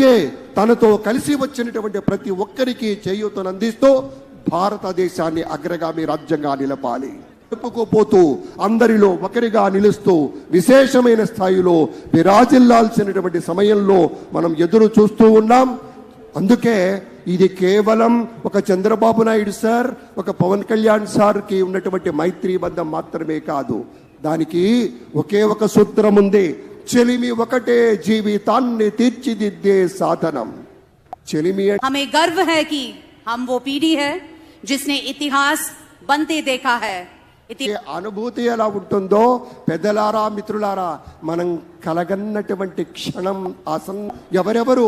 అందుకే తనతో కలిసి వచ్చినటువంటి ప్రతి ఒక్కరికి చేయూతను అందిస్తూ భారతదేశాన్ని అగ్రగామి రాజ్యంగా నిలపాలి. చెప్పుకోపోతూ అందరిలో ఒకరిగా నిలుస్తూ విశేషమైన స్థాయిలో విరాజిల్లాల్సినటువంటి సమయంలో మనం ఎదురు చూస్తూ ఉన్నాం. అందుకే ఇది కేవలం ఒక చంద్రబాబు నాయుడు సార్ ఒక పవన్ కళ్యాణ్ సార్కి ఉన్నటువంటి మైత్రీ బంధం మాత్రమే కాదు. దానికి ఒకే ఒక సూత్రం ఉంది. చెలిమి ఒకటే జీవితాన్ని తీర్చిదిద్దే సాధనం. చెలిమి హమే గర్వ హై కి హమ్ వో పీడి హై జిస్నే ఇతిహాస్ బంతే దేఖా హై అనుభూతి ఎలా ఉంటుందో పెద్దలారా మిత్రులారా మనం కలగన్నటువంటి క్షణం ఆసన్ ఎవరెవరు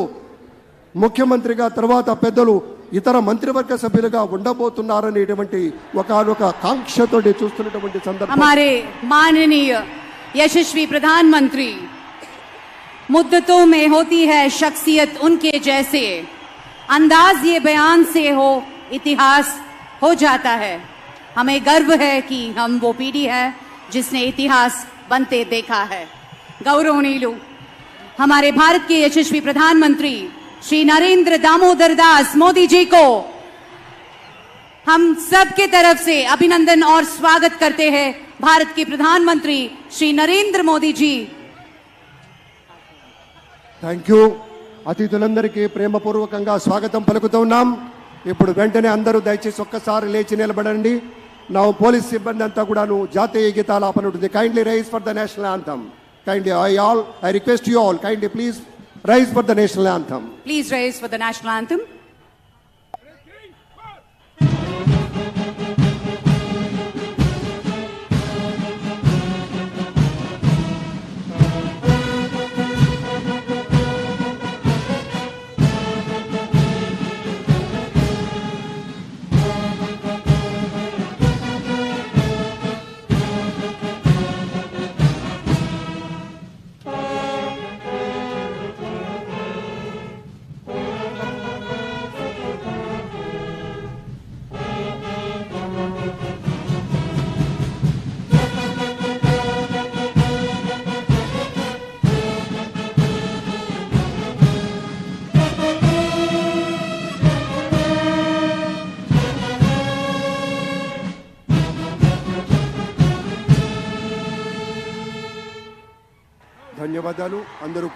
ముఖ్యమంత్రిగా తర్వాత పెద్దలు ఇతర మంత్రివర్గ సభ్యులుగా ఉండబోతున్నారనేటువంటి ఒకనొక కాంక్షతో చూస్తున్నటువంటి సందర్భం. यशस्वी प्रधानमंत्री। मुद्दतों में होती है शख्सियत उनके जैसे। अंदाज ये बयान से हो, इतिहास हो जाता है। हमें गर्व है कि हम वो पीढ़ी है जिसने इतिहास बनते देखा है। गौरव नीलू, हमारे भारत के यशस्वी प्रधानमंत्री श्री नरेंद्र दामोदर दास मोदी जी को हम सब के तरफ से अभिनंदन और स्वागत करते हैं भारत के प्रधानमंत्री श्री नरेंद्र मोदी जी థ్యాంక్ యూ అతిథులందరికీ ప్రేమపూర్వకంగా స్వాగతం పలుకుతున్నాం ఇప్పుడు వెంటనే అందరూ దయచేసి ఒక్కసారి లేచి నిలబడండి నా పోలీస్ సిబ్బంది అంతా కూడాను జాతీయ గీతాలాపన ఉంటుంది kindly rise for the national anthem kindly I all I request you all kindly please rise for the national anthem Please raise for the national anthem.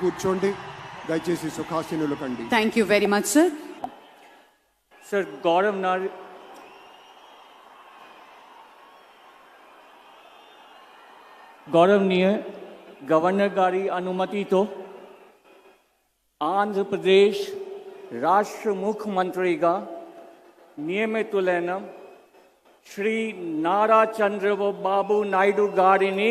కూర్చోండి దయచేసి సుఖాసీనులు కండి thank you very much sir sir Gaurav నార్ గౌరవనీయ governor గారి అనుమతితో ఆంధ్రప్రదేశ్ రాష్ట్ర ముఖ్యమంత్రిగా నియమితులైన శ్రీ నారా చంద్రబాబు నాయుడు గారిని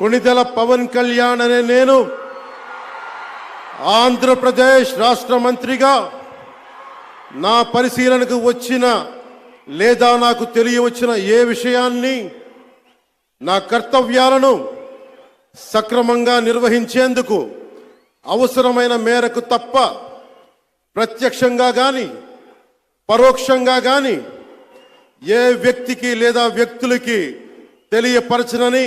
కొణిదెల పవన్ కళ్యాణ్ అనే నేను ఆంధ్రప్రదేశ్ రాష్ట్ర మంత్రిగా నా పరిశీలనకు వచ్చిన లేదా నాకు తెలియవచ్చిన ఏ విషయాన్ని నా కర్తవ్యాలను సక్రమంగా నిర్వహించేందుకు అవసరమైన మేరకు తప్ప ప్రత్యక్షంగా కానీ పరోక్షంగా కానీ ఏ వ్యక్తికి లేదా వ్యక్తులకి తెలియపరచనని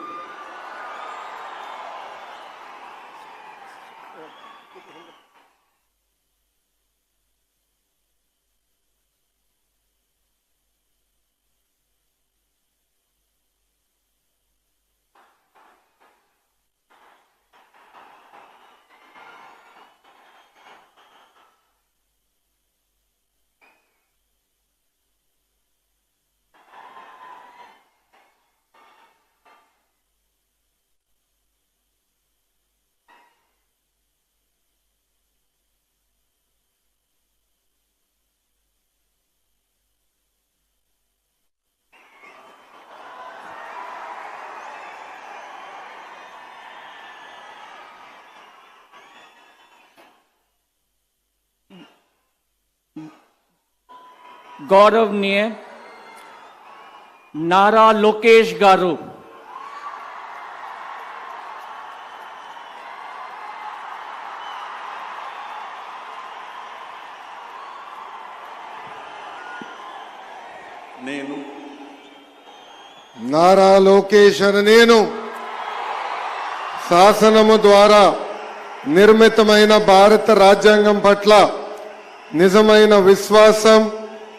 గౌరవ్ నియే నారా లోకేష్ గారు నేను. నారా లోకేష్ నేను శాసనము ద్వారా నిర్మితమైన భారత రాజ్యాంగం పట్ల నిజమైన విశ్వాసం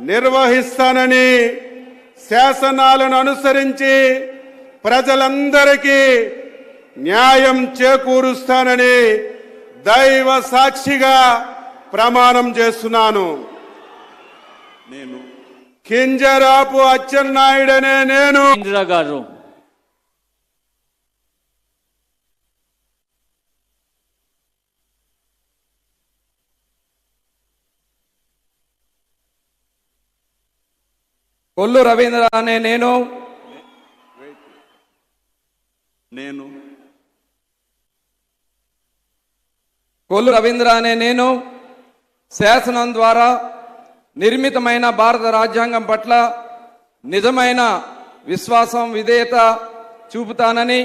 నిర్వహిస్తానని శాసనాలను అనుసరించి ప్రజలందరికీ న్యాయం చేకూరుస్తానని దైవ సాక్షిగా ప్రమాణం చేస్తున్నాను. నేను కింజరాపు అచ్చెన్నాయుడనే నేను. ఇందిరా గారు కొల్లు రవీంద్ర అనే నేను. నేను. కొల్లు రవీంద్ర అనే నేను. శాసనం ద్వారా నిర్మితమైన భారత రాజ్యాంగం పట్ల నిజమైన విశ్వాసం విధేయత చూపుతానని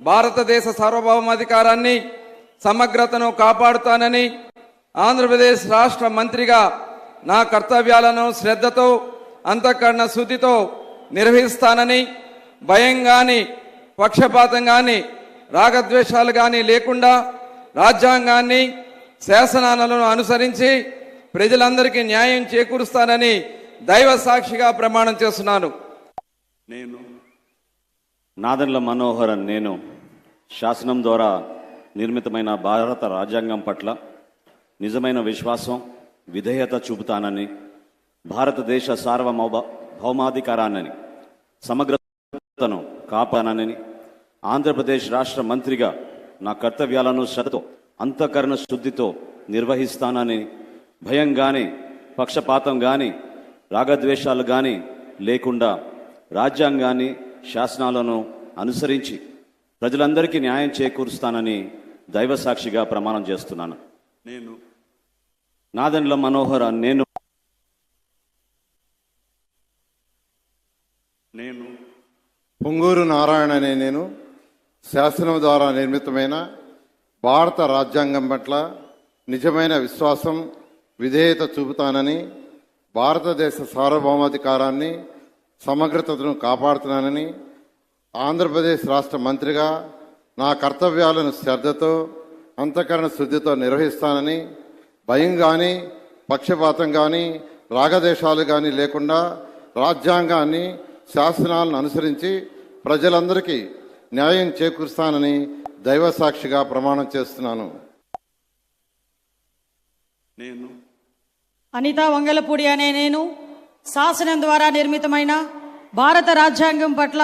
భారతదేశ సార్వభౌమాధికారాన్ని సమగ్రతను కాపాడుతానని ఆంధ్రప్రదేశ్ రాష్ట్ర మంత్రిగా నా కర్తవ్యాలను శ్రద్ధతో అంతఃకరణ శుద్ధితో నిర్వహిస్తానని భయం కానీ పక్షపాతం కానీ రాగద్వేషాలు కానీ లేకుండా రాజ్యాంగాన్ని శాసనాలను అనుసరించి ప్రజలందరికీ న్యాయం చేకూరుస్తానని దైవ సాక్షిగా ప్రమాణం చేస్తున్నాను. నేను నాదన్ల మనోహరన్ నేను శాసనం ద్వారా నిర్మితమైన భారత రాజ్యాంగం పట్ల నిజమైన విశ్వాసం విధేయత చూపుతానని భారతదేశ సార్వభౌమ భౌమాధికారాన్ని సమగ్రతను కాపానని ఆంధ్రప్రదేశ్ రాష్ట్ర మంత్రిగా నా కర్తవ్యాలను శ్రద్ధతో అంతఃకరణ శుద్ధితో నిర్వహిస్తానని భయం గాని పక్షపాతం గాని రాగద్వేషాలు గాని లేకుండా రాజ్యాంగాన్ని శాసనాలను అనుసరించి ప్రజలందరికీ న్యాయం చేకూరుస్తానని దైవ సాక్షిగా ప్రమాణం చేస్తున్నాను. నేను నాదెండ్ల మనోహర నేను నేను పొంగూరు నారాయణ అనే నేను శాసనం ద్వారా నిర్మితమైన భారత రాజ్యాంగం పట్ల నిజమైన విశ్వాసం విధేయత చూపుతానని భారతదేశ సార్వభౌమాధికారాన్ని సమగ్రతను కాపాడుతున్నానని ఆంధ్రప్రదేశ్ రాష్ట్ర మంత్రిగా నా కర్తవ్యాలను శ్రద్ధతో అంతఃకరణ శుద్ధితో నిర్వహిస్తానని భయం కానీ పక్షపాతం కానీ రాగదేశాలు కానీ లేకుండా రాజ్యాంగాన్ని శాసనాలను అనుసరించి ప్రజలందరికీ న్యాయం చేకూరుస్తానని దైవ సాక్షిగా ప్రమాణం చేస్తున్నాను. నేను అనిత వంగలపూడి అనే నేను శాసనం ద్వారా నిర్మితమైన భారత రాజ్యాంగం పట్ల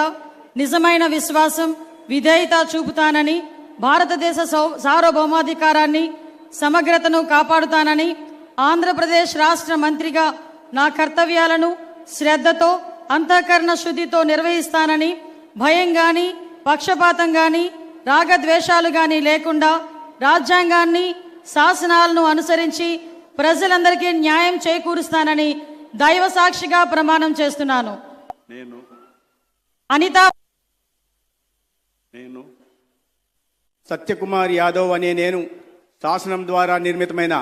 నిజమైన విశ్వాసం విధేయత చూపుతానని భారతదేశ సౌ- సార్వభౌమాధికారాన్ని సమగ్రతను కాపాడుతానని ఆంధ్రప్రదేశ్ రాష్ట్ర మంత్రిగా నా కర్తవ్యాలను శ్రద్ధతో అంతఃకరణ శుద్ధితో నిర్వహిస్తానని భయం గాని పక్షపాతం గాని రాగద్వేషాలు గాని లేకుండా రాజ్యాంగాన్ని శాసనాలను అనుసరించి ప్రజలందరికీ న్యాయం చేకూరుస్తానని దైవ సాక్షిగా ప్రమాణం చేస్తున్నాను. నేను అనిత నేను సత్యకుమార్ యాదవ్ అనే నేను శాసనం ద్వారా నిర్మితమైన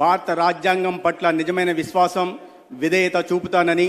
భారత రాజ్యాంగం పట్ల నిజమైన విశ్వాసం విధేయత చూపుతానని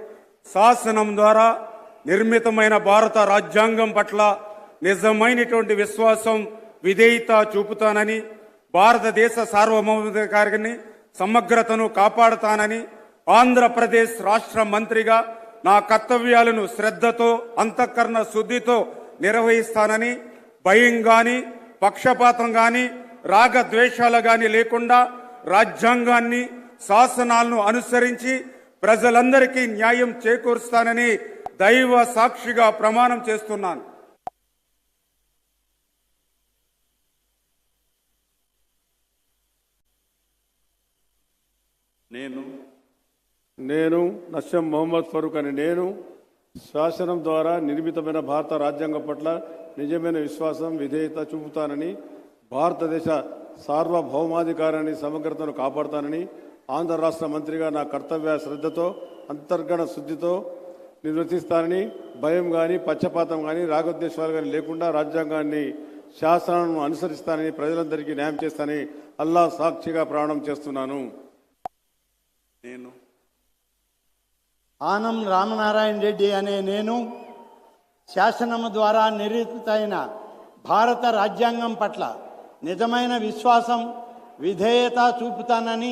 శాసనం ద్వారా నిర్మితమైన భారత రాజ్యాంగం పట్ల నిజమైనటువంటి విశ్వాసం విధేయత చూపుతానని భారతదేశ సార్వభౌమాధికారిని సమగ్రతను కాపాడుతానని ఆంధ్రప్రదేశ్ రాష్ట్ర మంత్రిగా నా కర్తవ్యాలను శ్రద్ధతో అంతఃకరణ శుద్ధితో నిర్వహిస్తానని భయం గాని పక్షపాతం గాని రాగద్వేషాలు గాని లేకుండా రాజ్యాంగాన్ని శాసనాలను అనుసరించి ప్రజలందరికీ న్యాయం చేకూరుస్తానని దైవ సాక్షిగా ప్రమాణం చేస్తున్నాను. నేను నేను నస్యం మొహమ్మద్ ఫరూక్ అని నేను శాసనం ద్వారా నిర్మితమైన భారత రాజ్యాంగం పట్ల నిజమైన విశ్వాసం విధేయత చూపుతానని భారతదేశ సార్వభౌమాధికారాన్ని సమగ్రతను కాపాడుతానని ఆంధ్ర రాష్ట్ర మంత్రిగా నా కర్తవ్య శ్రద్ధతో అంతర్గణ శుద్ధితో నిర్వర్తిస్తానని భయం కానీ పక్షపాతం కానీ రాగోద్దేశాలు కానీ లేకుండా రాజ్యాంగాన్ని శాసనాలను అనుసరిస్తానని ప్రజలందరికీ న్యాయం చేస్తానని అల్లా సాక్షిగా ప్రమాణం చేస్తున్నాను. నేను ఆనం రామనారాయణ రెడ్డి అనే నేను శాసనము ద్వారా నిర్మితమైన భారత రాజ్యాంగం పట్ల నిజమైన విశ్వాసం విధేయత చూపుతానని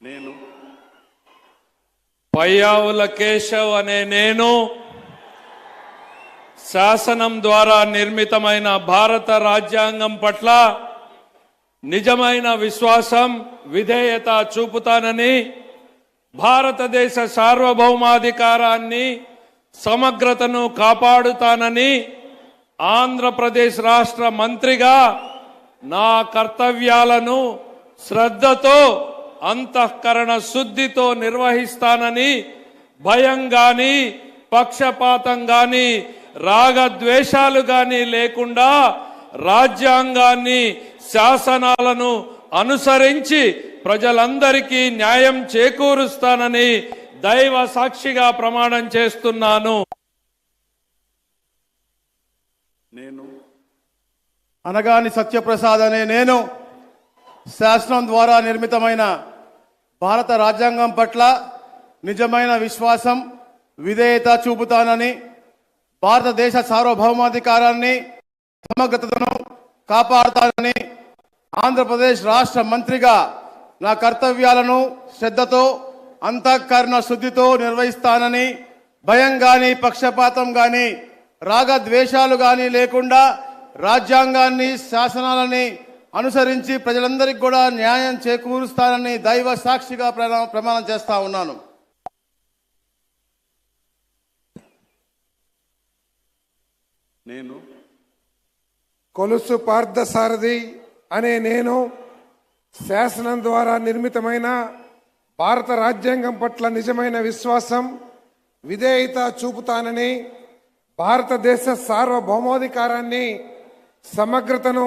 నేను పయ్యావుల కేశవ్ అనే నేను శాసనం ద్వారా నిర్మితమైన భారత రాజ్యాంగం పట్ల నిజమైన విశ్వాసం విధేయత చూపుతానని భారతదేశ సార్వభౌమాధికారాన్ని సమగ్రతను కాపాడుతానని ఆంధ్రప్రదేశ్ రాష్ట్ర మంత్రిగా నా కర్తవ్యాలను శ్రద్ధతో అంతఃకరణ శుద్ధితో నిర్వహిస్తానని భయం గాని పక్షపాతం గాని రాగద్వేషాలు గాని లేకుండా రాజ్యాంగాన్ని శాసనాలను అనుసరించి ప్రజలందరికీ న్యాయం చేకూరుస్తానని దైవ సాక్షిగా ప్రమాణం చేస్తున్నాను. నేను అనగాని సత్యప్రసాద్ అనే నేను శాసనం ద్వారా నిర్మితమైన భారత రాజ్యాంగం పట్ల నిజమైన విశ్వాసం విధేయత చూపుతానని భారతదేశ సార్వభౌమాధికారాన్ని సమగ్రతను కాపాడుతానని ఆంధ్రప్రదేశ్ రాష్ట్ర మంత్రిగా నా కర్తవ్యాలను శ్రద్ధతో అంతఃకరణ శుద్ధితో నిర్వహిస్తానని భయం గాని పక్షపాతం గాని రాగ ద్వేషాలు గాని లేకుండా రాజ్యాంగాన్ని శాసనాలని అనుసరించి ప్రజలందరికీ కూడా న్యాయం చేకూరుస్తానని దైవ సాక్షిగా ప్రమాణ- ప్రమాణం చేస్తా ఉన్నాను. నేను కొలుసు పార్థసారథి అనే నేను శాసనం ద్వారా నిర్మితమైన భారత రాజ్యాంగం పట్ల నిజమైన విశ్వాసం విధేయత చూపుతానని భారతదేశ సార్వభౌమాధికారాన్ని సమగ్రతను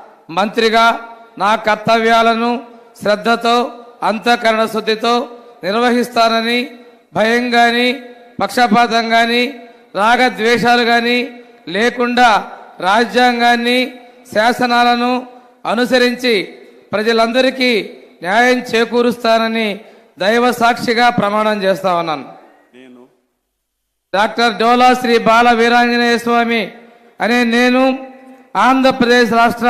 మంత్రిగా నా కర్తవ్యాలను శ్రద్ధతో అంతఃకరణ శుద్ధితో నిర్వహిస్తానని భయం గాని పక్షపాతం గాని రాగద్వేషాలు గాని లేకుండా రాజ్యాంగాన్ని శాసనాలను అనుసరించి ప్రజలందరికీ న్యాయం చేకూరుస్తానని దైవ సాక్షిగా ప్రమాణం చేస్తా ఉన్నాను. నేను డాక్టర్ డోలా శ్రీ బాల వీరాంజనేయ స్వామి అనే నేను ఆంధ్రప్రదేశ్ రాష్ట్ర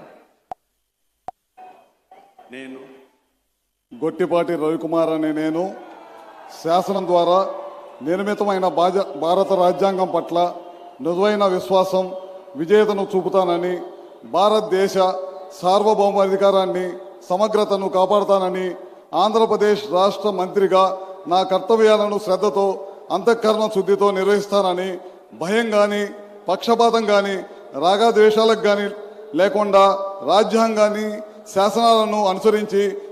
గొట్టిపాటి రవికుమార్ అనే నేను శాసనం ద్వారా నిర్మితమైన భాజ భారత రాజ్యాంగం పట్ల నిజమైన విశ్వాసం విజేతను చూపుతానని భారతదేశ సార్వభౌమాధికారాన్ని సమగ్రతను కాపాడుతానని ఆంధ్రప్రదేశ్ రాష్ట్ర మంత్రిగా నా కర్తవ్యాలను శ్రద్ధతో అంతఃకరణ శుద్ధితో నిర్వహిస్తానని భయం కానీ పక్షపాతం కానీ రాగద్వేషాలకు కానీ లేకుండా రాజ్యాంగాన్ని శాసనాలను అనుసరించి